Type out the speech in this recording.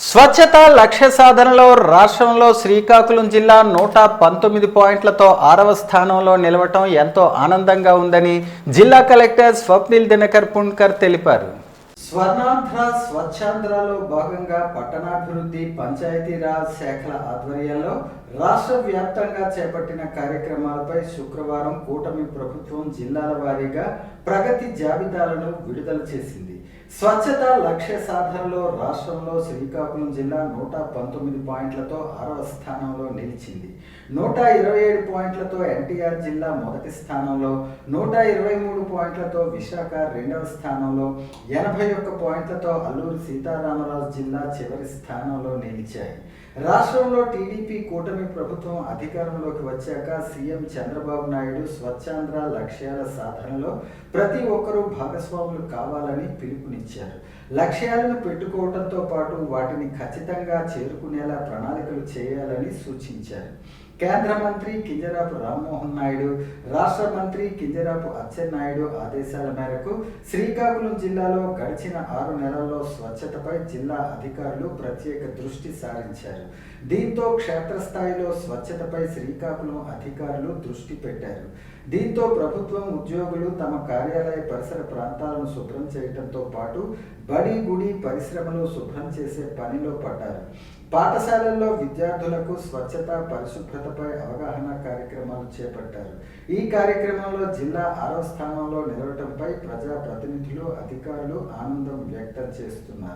స్వచ్ఛత లక్ష్య సాధనలో రాష్ట్రంలో శ్రీకాకుళం జిల్లా నూట పంతొమ్మిది పాయింట్లతో ఆరవ స్థానంలో నిలవటం ఎంతో ఆనందంగా ఉందని జిల్లా కలెక్టర్ స్వప్నిల్ దినకర్ పుణ్కర్ తెలిపారు. స్వర్ణాంధ్ర స్వచ్ఛాంధ్రలో భాగంగా పట్టణాభివృద్ధి పంచాయతీరాజ్ శాఖల ఆధ్వర్యంలో రాష్ట్ర వ్యాప్తంగా చేపట్టిన కార్యక్రమాలపై శుక్రవారం కూటమి ప్రభుత్వం జిల్లాల వారీగా ప్రగతి జాబితాలను విడుదల చేసింది. స్వచ్ఛత లక్ష్య సాధనలో రాష్ట్రంలో శ్రీకాకుళం జిల్లా నూట పంతొమ్మిది పాయింట్లతో ఆరవ స్థానంలో నిలిచింది. నూట ఇరవై ఏడు పాయింట్లతో ఎన్టీఆర్ జిల్లా మొదటి స్థానంలో నూట ఇరవై మూడు పాయింట్లతో విశాఖ రెండవ స్థానంలో ఎనభై ఒక్క పాయింట్లతో అల్లూరు సీతారామరాజు జిల్లా చివరి స్థానంలో నిలిచాయి. రాష్ట్రంలో టీడీపీ కూటమి ప్రభుత్వం అధికారంలోకి వచ్చాక సీఎం చంద్రబాబు నాయుడు స్వచ్ఛాంధ్ర లక్ష్యాల సాధనలో ప్రతి ఒక్కరూ భాగస్వాములు కావాలని పిలుపునిచ్చారు. లక్ష్యాలను పెట్టుకోవడంతో పాటు వాటిని ఖచ్చితంగా చేరుకునేలా ప్రణాళికలు చేయాలని సూచించారు. కేంద్ర మంత్రి కింజరాపు రామ్మోహన్ నాయుడు రాష్ట్ర మంత్రి కింజరాపు అచ్చెన్నాయుడు ఆదేశాల మేరకు శ్రీకాకుళం జిల్లాలో గడిచిన ఆరు నెలల్లో స్వచ్ఛతపై జిల్లా అధికారులు ప్రత్యేక దృష్టి సారించారు. దీంతో క్షేత్రస్థాయిలో స్వచ్ఛతపై శ్రీకాకుళం అధికారులు దృష్టి పెట్టారు. దీంతో ప్రభుత్వం ఉద్యోగులు తమ కార్యాలయ పరిసర ప్రాంతాలను శుభ్రం చేయడంతో పాటు బడి గుడి పరిశ్రమలు శుభ్రం చేసే పనిలో పడ్డారు. పాఠశాలల్లో విద్యార్థులకు స్వచ్ఛత పరిశుభ్రతపై అవగాహన కార్యక్రమాలు చేపట్టారు. ఈ కార్యక్రమంలో జిల్లా ఆరో స్థానంలో నిలవటంపై ప్రజా ప్రతినిధులు అధికారులు ఆనందం వ్యక్తం చేస్తున్నారు.